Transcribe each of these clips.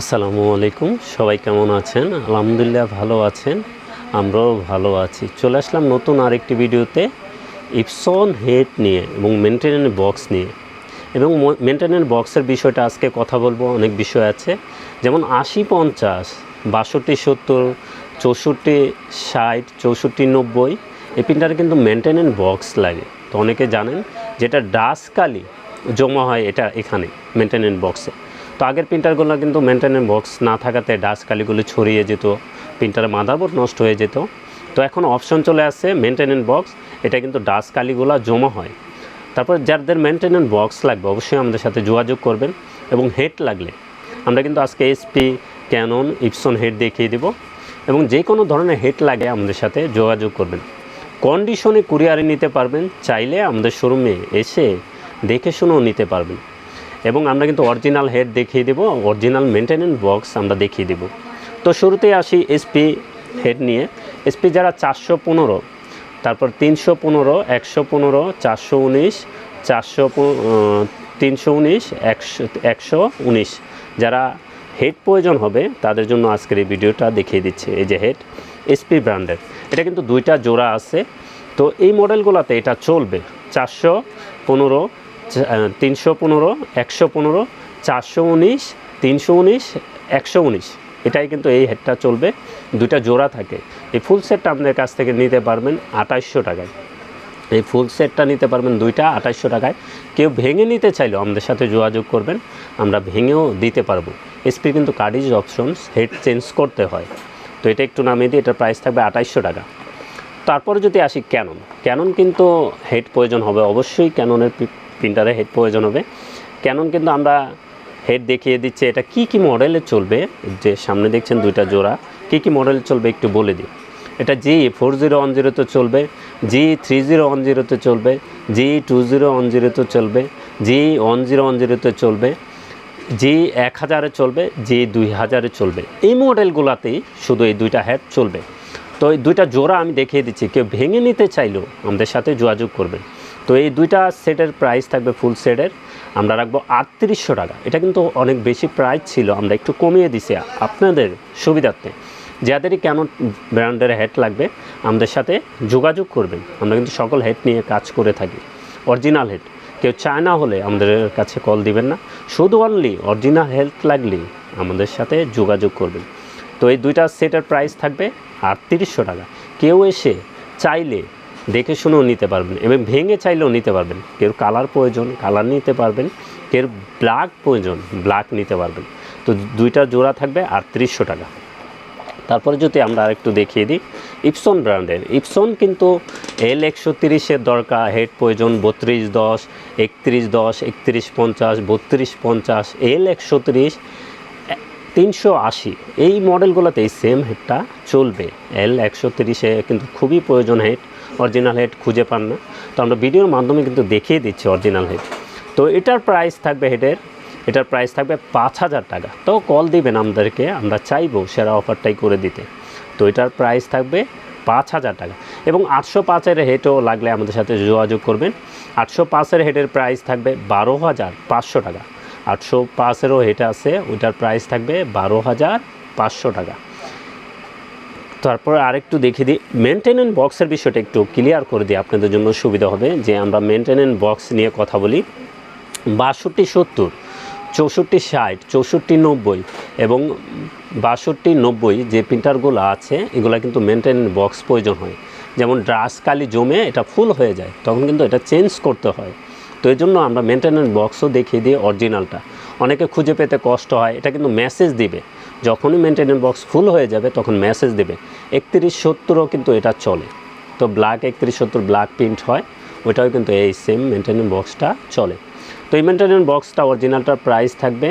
আসসালামু আলাইকুম। সবাই কেমন আছেন? আলহামদুলিল্লাহ ভালো আছেন। আমরাও ভালো আছি। চলে আসলাম নতুন আরেকটি ভিডিওতে ইপসন হেড নিয়ে এবং মেনটেনেন্স বক্স নিয়ে। এবং মেনটেনেন্স বক্সের বিষয়টা আজকে কথা বলব। অনেক বিষয় আছে। যেমন আশি পঞ্চাশ, বাষট্টি সত্তর, চৌষট্টি ষাট, চৌষট্টি নব্বই, এই প্রিন্টারে কিন্তু মেনটেনেন্স বক্স লাগে। তো অনেকে জানেন যেটা ডাস্টকালি জমা হয় এটা এখানে মেনটেনেন্স বক্সে তো আগের প্রিন্টারগুলো কিন্তু মেনটেনেন্স বক্স না থাকাতে ডাস্ট কালিগুলো ছড়িয়ে যেত, প্রিন্টারের মাদারবোর্ড নষ্ট হয়ে যেত। তো এখন অপশন চলে আসছে মেনটেনেন্স বক্স এটা কিন্তু ডাস্ট কালিগুলো জমা হয়। তারপর যাদের মেনটেনেন্স বক্স লাগবে, অবশ্যই আমাদের সাথে যোগাযোগ করবেন এবং হেড লাগলে। আমরা কিন্তু আজকে এসপি ক্যানন ইপসন হেড দেখিয়ে দেব এবং যে কোনো ধরনের হেড লাগে আমাদের সাথে যোগাযোগ করবেন। কন্ডিশনে কুরিয়ারে নিতে পারবেন, চাইলে আমাদের শোরুমে এসে দেখে শুনেও নিতে পারবেন। এবং আমরা কিন্তু অরিজিনাল হেড দেখিয়ে দেবো অরিজিনাল মেনটেনেন্স বক্স আমরা দেখিয়ে দেবো। তো শুরুতেই আসি এসপি হেড নিয়ে। এসপি যারা চারশো পনেরো, তারপর তিনশো পনেরো, একশো পনেরো, চারশো উনিশ, চারশো তিনশো উনিশ, একশো একশো উনিশ। যারা হেড প্রয়োজন হবে, তাদের জন্য আজকের এই ভিডিওটা দেখিয়ে দিচ্ছে। এই যে হেড এসপি ব্র্যান্ডের এটা কিন্তু দুইটা জোড়া আছে। তো এই মডেলগুলোতে এটা চলবে। চারশো পনেরো তিনশো পনেরো, একশো পনেরো, চারশো উনিশ, তিনশো উনিশ, একশো উনিশ। এটাই কিন্তু এই হেডটা চলবে। দুইটা জোড়া থাকে। এই ফুল সেটটা আপনাদের কাছ থেকে নিতে পারবেন আঠাইশশো টাকায়। এই ফুল সেটটা নিতে পারবেন দুইটা আঠাইশশো টাকায়। কেউ ভেঙে নিতে চাইলেও আমাদের সাথে যোগাযোগ করবেন। আমরা ভেঙেও দিতে পারব। এসপি কিন্তু কার্ডিজ অপশনস হেড চেঞ্জ করতে হয়। তো এটা একটু নামিয়ে দিই এটার প্রাইস থাকবে আঠাইশশো টাকা। তারপরে যদি আসি ক্যানন ক্যানন কিন্তু হেড প্রয়োজন হবে অবশ্যই। ক্যাননের প্রিন্টারে হেড প্রয়োজন হবে। ক্যানন কিন্তু আমরা হেড দেখিয়ে দিচ্ছে, এটা কি কি মডেলে চলবে? যে সামনে দেখছেন দুইটা জোড়া, কি কি মডেল চলবে একটু বলে দিই। এটা জি ফোর জিরো ওয়ান জিরোতে চলবে জি থ্রি জিরো ওয়ান জিরোতে চলবে জি টু জিরো ওয়ান জিরোতে চলবে জি ওয়ান জিরো ওয়ান জিরোতে চলবে জি এক হাজারে চলবে জি দুই হাজারে চলবে। এই মডেলগুলোতেই শুধু এই দুইটা হেড চলবে। তো এই দুইটা জোড়া আমি দেখিয়ে দিচ্ছি, কেউ ভেঙে নিতে চাইলেও আমাদের সাথে যোগাযোগ করবেন। তো এই দুইটা সেটের প্রাইস থাকবে ফুল সেটের। আমরা রাখব আটত্রিশশো টাকা। এটা কিন্তু অনেক বেশি প্রাইস ছিল, আমরা একটু কমিয়ে দিছি আপনাদের সুবিধার্থে। যাদেরই কেন ব্র্যান্ডের হেড লাগবে, আমাদের সাথে যোগাযোগ করবেন। আমরা কিন্তু সকল হেড নিয়ে কাজ করে থাকি। অরিজিনাল হেড কেউ চায় না হলে আমাদের কাছে কল দিবেন না। শুধু অনলি অরিজিনাল হেল্প লাগলে আমাদের সাথে যোগাযোগ করবেন। তো এই দুইটা সেটের প্রাইস থাকবে আটত্রিশশো টাকা। কেউ এসে চাইলে দেখে শুনেও নিতে পারবেন, এবং ভেঙে চাইলেও নিতে পারবেন। কেউ কালার প্রয়োজন, কালার নিতে পারবেন, কেউ ব্ল্যাক প্রয়োজন, ব্ল্যাক নিতে পারবেন। তো দুইটা জোড়া থাকবে আর আটত্রিশশো টাকা। তারপরে যদি আমরা আরেকটু দেখিয়ে দিই ইপসন ব্র্যান্ডের ইপসন কিন্তু এল একশো তিরিশের দরকার হেড প্রয়োজন বত্রিশ দশ, একত্রিশ দশ, একত্রিশ পঞ্চাশ, বত্রিশ পঞ্চাশ এল একশো তিরিশ, তিনশো আশি। এই মডেলগুলোতে এই সেম হেডটা চলবে। এল একশো তিরিশে কিন্তু খুবই প্রয়োজন হেড অরিজিনাল হেড খুঁজে পান না। তো আমরা ভিডিওর মাধ্যমে কিন্তু দেখিয়ে দিচ্ছি অরিজিনাল হেড তো এটার প্রাইস থাকবে হেডের এটার প্রাইস থাকবে পাঁচ হাজার টাকা। তো কল দিবেন আমাদেরকে, আমরা চাইব সেরা অফারটাই করে দিতে। তো এটার প্রাইস থাকবে পাঁচ হাজার টাকা। এবং আটশো পাঁচের হেডও লাগলে আমাদের সাথে যোগাযোগ করবেন। আটশো পাঁচের হেডের প্রাইস থাকবে বারো হাজার পাঁচশো টাকা। আটশো পাঁচেরও হেড আছে, ওইটার প্রাইস থাকবে বারো হাজার পাঁচশো টাকা। তারপর আরেকটু দেখিয়ে দিই। মেনটেনেন্স বক্সের বিষয়টা একটু ক্লিয়ার করে দিই, আপনাদের জন্য সুবিধা হবে যে আমরা মেনটেনেন্স বক্স নিয়ে কথা বলি। বাষট্টি সত্তর, চৌষট্টি ষাট, চৌষট্টি নব্বই এবং বাষট্টি নব্বই যে প্রিন্টারগুলো আছে, এগুলো কিন্তু মেনটেনেন্স বক্স প্রয়োজন হয়। যেমন ড্রাস কালি জমে এটা ফুল হয়ে যায়, তখন কিন্তু এটা চেঞ্জ করতে হয়। তো এই জন্য আমরা মেনটেনেন্স বক্সও দেখিয়ে দিই অরিজিনালটা অনেকে খুঁজে পেতে কষ্ট হয়, এটা কিন্তু মেসেজ দিবে। যখনই মেনটেনেন্স বক্স ফুল হয়ে যাবে, তখন মেসেজ দেবে। একত্রিশ সত্তরও কিন্তু এটা চলে। তো ব্ল্যাক একত্রিশ সত্তর ব্ল্যাক প্রিন্ট হয়, ওইটাও কিন্তু এই সেম মেনটেনেন্স বক্সটা চলে। তো এই মেনটেনেন্স বক্সটা অরিজিনালটার প্রাইস থাকবে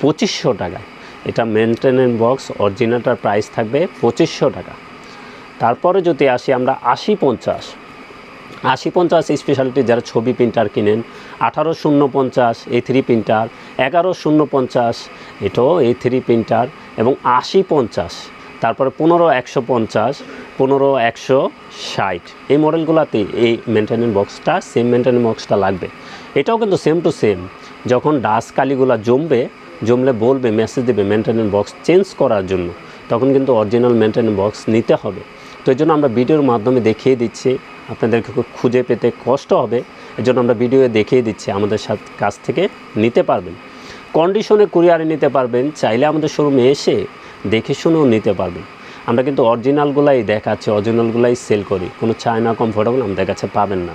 পঁচিশশো টাকায়। এটা মেনটেনেন্স বক্স অরিজিনালটার প্রাইস থাকবে পঁচিশশো টাকা। তারপরে যদি আসি আমরা আশি পঞ্চাশ। আশি পঞ্চাশ স্পেশালিটি যারা ছবি প্রিন্টার কিনেন, আঠারো শূন্য পঞ্চাশ এ থ্রি প্রিন্টার এগারো শূন্য পঞ্চাশ এটাও এ থ্রি প্রিন্টার এবং আশি পঞ্চাশ, তারপরে পনেরো একশো পঞ্চাশ, পনেরো একশো ষাট। এই মডেলগুলোতে এই মেনটেনেন্স বক্সটা সেম মেনটেনেন্স বক্সটা লাগবে। এটাও কিন্তু সেম টু সেম যখন ডাস্ট কালিগুলো জমবে, জমলে বলবে মেসেজ দেবে মেনটেনেন্স বক্স চেঞ্জ করার জন্য, তখন কিন্তু অরিজিনাল মেনটেনেন্স বক্স নিতে হবে। তো এই জন্য আমরা ভিডিওর মাধ্যমে দেখিয়ে দিচ্ছি। আপনাদেরকে খুঁজে পেতে কষ্ট হবে এই জন্য আমরা ভিডিও দেখিয়ে দিচ্ছি আমাদের সাথে, কাছ থেকে নিতে পারবেন। কন্ডিশনে কুরিয়ারে নিতে পারবেন, চাইলে আমাদের শোরুমে এসে দেখে শুনেও নিতে পারবেন। আমরা কিন্তু অরিজিনালগুলাই দেখাচ্ছি অরিজিনালগুলাই সেল করি। কোনো চায়না কমফোর্টেবল আমাদের কাছে পাবেন না।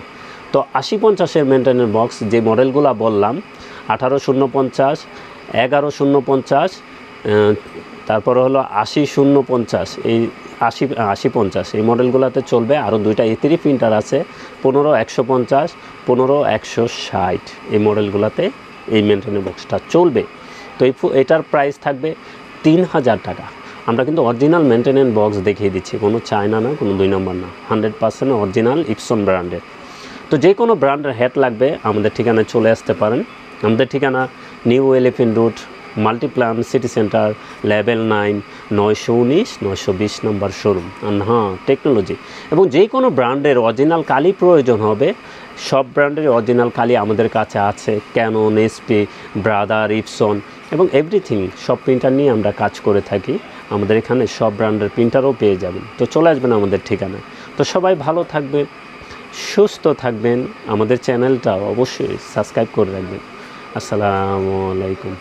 তো আশি পঞ্চাশের মেনটেনের বক্স যে মডেলগুলো বললাম, আঠারো শূন্য পঞ্চাশ, এগারো শূন্য পঞ্চাশ তারপরে হলো আশি শূন্য পঞ্চাশ, এই আশি আশি পঞ্চাশ। এই মডেলগুলোতে চলবে আরও দুইটা ইতিরি প্রিন্টার আছে, পনেরো একশো পঞ্চাশ, পনেরো একশো ষাট। এই মডেলগুলোতে এই মেনটেনের বক্সটা চলবে। তো এই এটার প্রাইস থাকবে তিন হাজার টাকা। আমরা কিন্তু অরিজিনাল মেনটেনেন্স বক্স দেখিয়ে দিচ্ছি, কোনো চায়না না, কোনো দুই নম্বর না। হান্ড্রেড পার্সেন্ট অরিজিনাল ইপসন ব্র্যান্ডের তো যে কোনো ব্র্যান্ডের হেড লাগবে, আমাদের ঠিকানায় চলে আসতে পারেন। আমাদের ঠিকানা new elephant road Multiplan city centre level nine নয়শো উনিশ, নয়শো বিশ নম্বর শোরুম হ্যাঁ টেকনোলজি এবং যে কোনো ব্র্যান্ডের অরিজিনাল কালি প্রয়োজন হবে। সব ব্র্যান্ডের অরিজিনাল কালি আমাদের কাছে আছে। ক্যানন এসপি ব্রাদার ইপসন এবং এভরিথিং সব প্রিন্টার নিয়ে আমরা কাজ করে থাকি। আমাদের এখানে সব ব্র্যান্ডের প্রিন্টারও পেয়ে যাবেন। তো চলে আসবেন আমাদের ঠিকানায়। তো সবাই ভালো থাকবেন, সুস্থ থাকবেন। আমাদের চ্যানেলটা অবশ্যই সাবস্ক্রাইব করে রাখবেন। আসসালামু আলাইকুম।